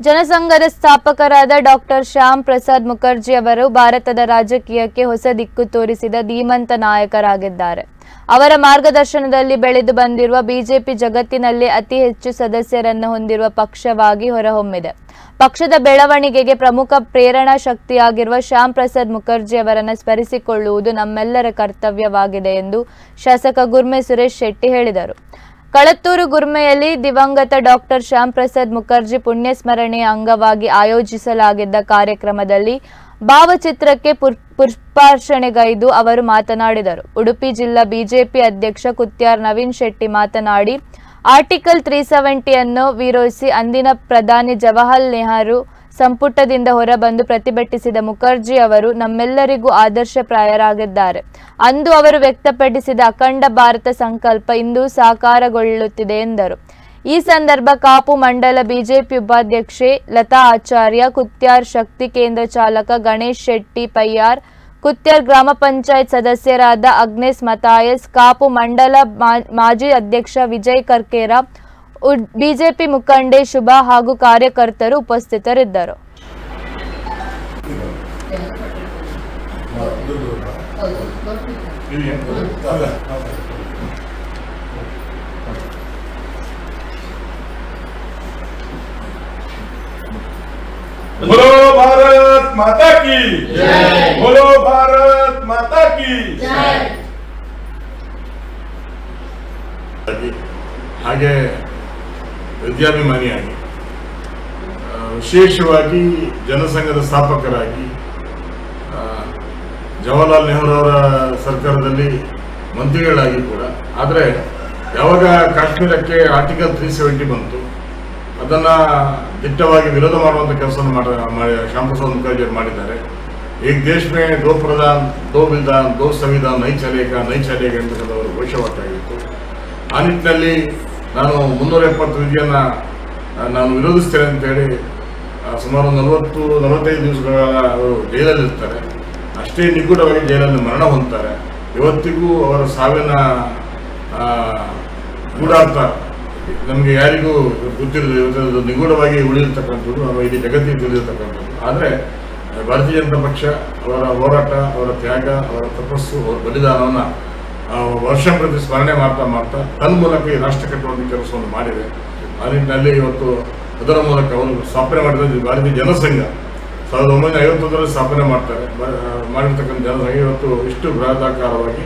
ಜನಸಂಘದ ಸ್ಥಾಪಕರಾದ ಡಾಕ್ಟರ್ ಶ್ಯಾಮ್ ಪ್ರಸಾದ್ ಮುಖರ್ಜಿ ಅವರು ಭಾರತದ ರಾಜಕೀಯಕ್ಕೆ ಹೊಸ ದಿಕ್ಕು ತೋರಿಸಿದ ಧೀಮಂತ ನಾಯಕರಾಗಿದ್ದಾರೆ. ಅವರ ಮಾರ್ಗದರ್ಶನದಲ್ಲಿ ಬೆಳೆದು ಬಂದಿರುವ ಬಿಜೆಪಿ ಜಗತ್ತಿನಲ್ಲಿ ಅತಿ ಹೆಚ್ಚು ಸದಸ್ಯರನ್ನು ಹೊಂದಿರುವ ಪಕ್ಷವಾಗಿ ಹೊರಹೊಮ್ಮಿದೆ. ಪಕ್ಷದ ಬೆಳವಣಿಗೆಗೆ ಪ್ರಮುಖ ಪ್ರೇರಣಾ ಶಕ್ತಿಯಾಗಿರುವ ಶ್ಯಾಮ್ ಪ್ರಸಾದ್ ಮುಖರ್ಜಿ ಅವರನ್ನು ಸ್ಮರಿಸಿಕೊಳ್ಳುವುದು ನಮ್ಮೆಲ್ಲರ ಕರ್ತವ್ಯವಾಗಿದೆ ಎಂದು ಶಾಸಕ ಗುರ್ಮೆ ಸುರೇಶ್ ಶೆಟ್ಟಿ ಹೇಳಿದರು. ಕಳತ್ತೂರು ಗುರ್ಮೆಯಲ್ಲಿ ದಿವಂಗತ ಡಾಕ್ಟರ್ ಶ್ಯಾಮ್ ಪ್ರಸಾದ್ ಮುಖರ್ಜಿ ಪುಣ್ಯಸ್ಮರಣೆಯ ಅಂಗವಾಗಿ ಆಯೋಜಿಸಲಾಗಿದ್ದ ಕಾರ್ಯಕ್ರಮದಲ್ಲಿ ಭಾವಚಿತ್ರಕ್ಕೆ ಪುರ್- ಪುಷ್ಪಾರ್ಚನೆಗೈದು ಅವರು ಮಾತನಾಡಿದರು. ಉಡುಪಿ ಜಿಲ್ಲಾ ಬಿಜೆಪಿ ಅಧ್ಯಕ್ಷ ಕುತ್ಯಾರ್ ನವೀನ್ ಶೆಟ್ಟಿ ಮಾತನಾಡಿ, ಆರ್ಟಿಕಲ್ ತ್ರೀ ಸೆವೆಂಟಿಯನ್ನು ವಿರೋಧಿಸಿ ಅಂದಿನ ಪ್ರಧಾನಿ ಜವಾಹರ್ ನೆಹರು ಸಂಪುಟದಿಂದ ಹೊರಬಂದು ಪ್ರತಿಭಟಿಸಿದ ಮುಖರ್ಜಿ ಅವರು ನಮ್ಮೆಲ್ಲರಿಗೂ ಆದರ್ಶಪ್ರಾಯರಾಗಿದ್ದಾರೆ ಅಂದು ಅವರು ವ್ಯಕ್ತಪಡಿಸಿದ ಅಖಂಡ ಭಾರತ ಸಂಕಲ್ಪ ಇಂದು ಸಾಕಾರಗೊಳ್ಳುತ್ತಿದೆ ಎಂದರು. ಈ ಸಂದರ್ಭ ಕಾಪು ಮಂಡಲ ಬಿಜೆಪಿ ಉಪಾಧ್ಯಕ್ಷೆ ಲತಾ ಆಚಾರ್ಯ, ಕುತ್ಯಾರ್ ಶಕ್ತಿ ಕೇಂದ್ರ ಚಾಲಕ ಗಣೇಶ್ ಶೆಟ್ಟಿ, ಪಯ್ಯಾರ್, ಕುತ್ಯಾರ್ ಗ್ರಾಮ ಪಂಚಾಯತ್ ಸದಸ್ಯರಾದ ಅಗ್ನೇಸ್ ಮತಾಯಸ್, ಕಾಪು ಮಂಡಲ ಮಾಜಿ ಅಧ್ಯಕ್ಷ ವಿಜಯ್ ಕರ್ಕೇರ ಬಿಜೆಪಿ ಮುಖಂಡೆ ಶುಭ ಹಾಗೂ ಕಾರ್ಯಕರ್ತರು ಉಪಸ್ಥಿತರಿದ್ದರು बोलो भारत माता की बोलो भारत माता की ಹಾಗೆ ವಿದ್ಯಾಭಿಮಾನಿಯಾಗಿ ವಿಶೇಷವಾಗಿ ಜನಸಂಘದ ಸ್ಥಾಪಕರಾಗಿ ಜವಾಹರಲಾಲ್ ನೆಹರು ಅವರ ಸರ್ಕಾರದಲ್ಲಿ ಮಂತ್ರಿಗಳಾಗಿ ಕೂಡ. ಆದರೆ, ಯಾವಾಗ ಕಾಶ್ಮೀರಕ್ಕೆ ಆರ್ಟಿಕಲ್ ತ್ರೀ ಸೆವೆಂಟಿ ಬಂತು, ಅದನ್ನು ದಿಟ್ಟವಾಗಿ ವಿರೋಧ ಮಾಡುವಂಥ ಕೆಲಸವನ್ನು ಮಾಡ ಶ್ಯಾಮ್ ಪ್ರಸಾದ್ ಮುಖರ್ಜಿ ಮಾಡಿದ್ದಾರೆ. ಈಗ ದೇಶ ಮೇ ದೋ ಪ್ರಧಾನ್, ದೋ ವಿಧಾನ್, ದೋ ಸಂವಿಧಾನ್, ನೈ ಚಲೇಗ ನೈ ಅವರು ಘೋಷವಾಕ್ಯಾಗಿತ್ತು ಆ ನಿಟ್ಟಿನಲ್ಲಿ ನಾನು ಮುನ್ನೂರ ಎಪ್ಪತ್ತು ವಿಧಿಯನ್ನ ನಾನು ವಿರೋಧಿಸ್ತೇನೆ ಅಂತ ಹೇಳಿ ಸುಮಾರು ನಲವತ್ತು, ನಲವತ್ತೈದು ದಿವಸಗಳ ಅವರು ಜೈಲಲ್ಲಿ ಇರ್ತಾರೆ ಅಷ್ಟೇ ನಿಗೂಢವಾಗಿ ಜೈಲಲ್ಲಿ ಮರಣ ಹೊಂದ್ತಾರೆ. ಇವತ್ತಿಗೂ ಅವರ ಸಾವಿನ ಗೂಢಾರ್ಥ ನಮಗೆ ಯಾರಿಗೂ ಗೊತ್ತಿರಲಿಲ್ಲ. ಇವತ್ತು ನಿಗೂಢವಾಗಿ ಉಳಿದಿರ್ತಕ್ಕಂಥದ್ದು ಅಥವಾ ಇಡೀ ಜಗತ್ತಿಗೆ ತಿಳಿದಿರ್ತಕ್ಕಂಥದ್ದು ಆದರೆ, ಭಾರತೀಯ ಜನತಾ ಪಕ್ಷ ಅವರ ಹೋರಾಟ, ಅವರ ತ್ಯಾಗ, ಅವರ ತಪಸ್ಸು, ಅವರ ಬಲಿದಾನವನ್ನು ವರ್ಷ ಪ್ರತಿ ಸ್ಮರಣೆ ಮಾಡ್ತಾ ಮಾಡ್ತಾ ತನ್ನ ಮೂಲಕ ಈ ರಾಷ್ಟ್ರ ಕಟ್ಟುವಂಥ ಕೆಲಸವನ್ನು ಮಾಡಿದೆ. ಆ ನಿಟ್ಟಿನಲ್ಲಿ ಇವತ್ತು ಅದರ ಮೂಲಕ ಅವರು ಸ್ಥಾಪನೆ ಮಾಡಿದ ಭಾರತೀಯ ಜನಸಂಘ. ಸಾವಿರದ ಒಂಬೈನೂರ ಐವತ್ತೊಂದರಲ್ಲಿ ಸ್ಥಾಪನೆ ಮಾಡ್ತಾರೆ. ಮಾಡಿರ್ತಕ್ಕಂಥ ಜನಸಂಘ ಇವತ್ತು ಇಷ್ಟು ಬೃಹದಾಕಾರವಾಗಿ